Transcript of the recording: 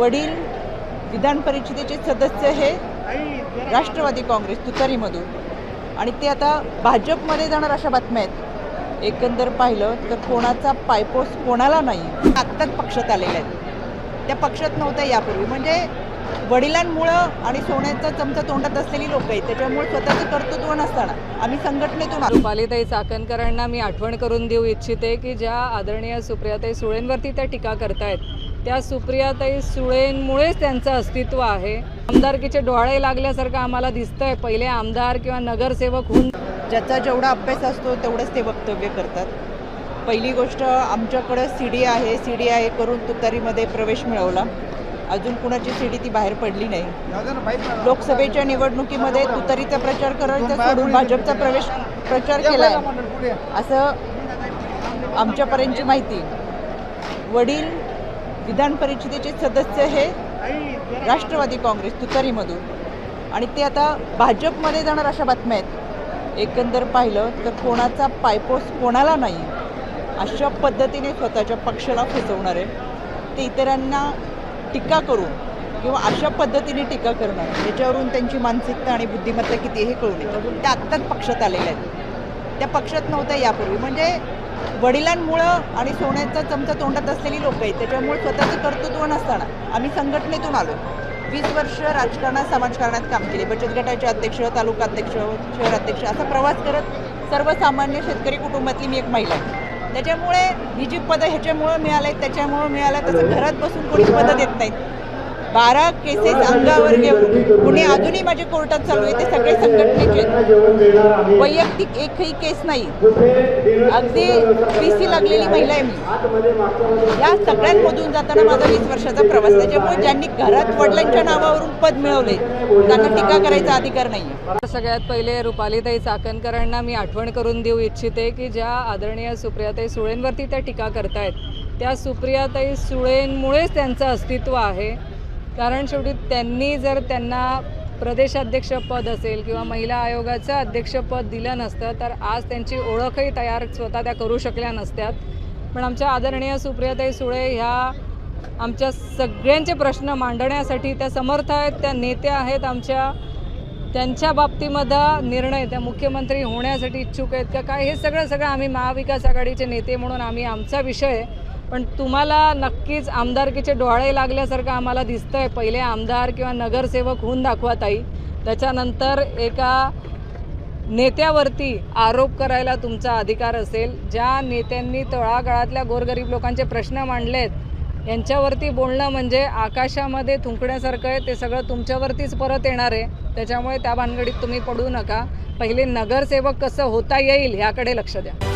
वडील विधान परिषदेचे सदस्य हे राष्ट्रवादी काँग्रेस तुतारीमधून. आणि ते आता भाजपमध्ये जाणार अशा बातम्या आहेत. एकंदर पाहिलं तर कोणाचा पायपोस कोणाला नाही आत्ताच पक्षात आलेल्या आहेत. त्या पक्षात नव्हत्या यापूर्वी. म्हणजे वडिलांमुळं आणि सोन्याचा चमचा तोंडात असलेली लोक आहेत त्याच्यामुळे स्वतःचं कर्तृत्व नसताना. आम्ही संघटनेतून पालिताई चाकणकरांना मी आठवण करून देऊ इच्छिते की ज्या आदरणीय सुप्रियाताई सुळेंवरती त्या टीका करतायत त्या सुप्रियाताई सुळेंमुळेच त्यांचं अस्तित्व आहे. आमदारकीचे डोळे लागल्यासारखं आम्हाला दिसतंय. पहिले आमदार किंवा नगरसेवक होऊन ज्याचा जेवढा अभ्यास असतो तेवढंच ते वक्तव्य करतात. पहिली गोष्ट आमच्याकडं सी डी आहे. सी डी आहे करून तुतारीमध्ये प्रवेश मिळवला. अजून कुणाची सी डी ती बाहेर पडली नाही. लोकसभेच्या निवडणुकीमध्ये तुतारीचा प्रचार करायचा सोडून भाजपचा प्रवेश प्रचार केला असं आमच्यापर्यंतची माहिती. वडील विधान परिषदेचे सदस्य हे राष्ट्रवादी काँग्रेस तुतारीमधून. आणि ते आता भाजपमध्ये जाणार अशा बातम्या आहेत. एकंदर पाहिलं तर कोणाचा पायपोस कोणाला नाही अशा पद्धतीने स्वतःच्या पक्षाला फसवणारे ते इतरांना टीका करून किंवा अशा पद्धतीने टीका करणार याच्यावरून त्यांची मानसिकता आणि बुद्धिमत्ता किती हे कळून येतं त्या आत्ताच पक्षात आलेल्या आहेत. त्या पक्षात नव्हत्या यापूर्वी. म्हणजे वडिलांमुळं आणि सोन्याचा चमचा तोंडात असलेली लोक आहेत त्याच्यामुळे स्वतःचं कर्तृत्व नसताना आम्ही संघटनेतून आलो. वीस वर्ष राजकारणात समाजकारणात काम केले. बचत गटाचे अध्यक्ष तालुका अध्यक्ष शहर अध्यक्ष असा प्रवास करत सर्वसामान्य शेतकरी कुटुंबातली मी एक महिला आहे. त्याच्यामुळे ही जी पदं ह्याच्यामुळं मिळाले त्याच्यामुळं मिळालं तसं घरात बसून कोणी पदं देत नाहीत. बारा केसेस अंगावर घेऊन पुणे अजूनही माझे कोर्टात चालू आहे ते सगळे संघटनेचे आहेत. वैयक्तिक एकही केस नाही. अगदी पी सी लागलेली महिला आहे मी. या सगळ्यांमधून जाताना माझा वीस वर्षाचा प्रवास त्याच्यामुळे ज्यांनी घरात वडिलांच्या नावावरून पद मिळवले त्यांना टीका करायचा अधिकार नाही सगळ्यात पहिले रुपालीताई चाकणकरांना मी आठवण करून देऊ इच्छिते की ज्या आदरणीय सुप्रियाताई सुळेंवरती त्या टीका करतायत त्या सुप्रियाताई सुळेंमुळेच त्यांचं अस्तित्व आहे. कारण शेवटी त्यांनी जर त्यांना प्रदेशाध्यक्षपद असेल किंवा महिला आयोगाचं अध्यक्षपद दिलं नसतं तर आज त्यांची ओळखही तयार स्वतः त्या करू शकल्या नसत्यात. पण आमच्या आदरणीय सुप्रियाताई सुळे ह्या आमच्या सगळ्यांचे प्रश्न मांडण्यासाठी त्या समर्थ आहेत त्या नेत्या आहेत आमच्या. त्यांच्या बाबतीमध्ये निर्णय त्या मुख्यमंत्री होण्यासाठी इच्छुक आहेत का काय हे सगळं सगळं आम्ही महाविकास आघाडीचे नेते म्हणून आम्ही आमचा विषय पण तुम्हाला नक्कीच आमदारकीचे डोळे लागल्यासारखं आम्हाला दिसतं आहे पहिले आमदार किंवा नगरसेवक होऊन दाखवा ताई. त्याच्यानंतर एका नेत्यावरती आरोप करायला तुमचा अधिकार असेल. ज्या नेत्यांनी तळागाळातल्या गोरगरीब लोकांचे प्रश्न मांडलेत यांच्यावरती बोलणं म्हणजे आकाशामध्ये थुंकण्यासारखं आहे. ते सगळं तुमच्यावरतीच परत येणार आहे. त्याच्यामुळे त्या भानगडीत तुम्ही पडू नका. पहिले नगरसेवक कसं होता येईल ह्याकडे लक्ष द्या.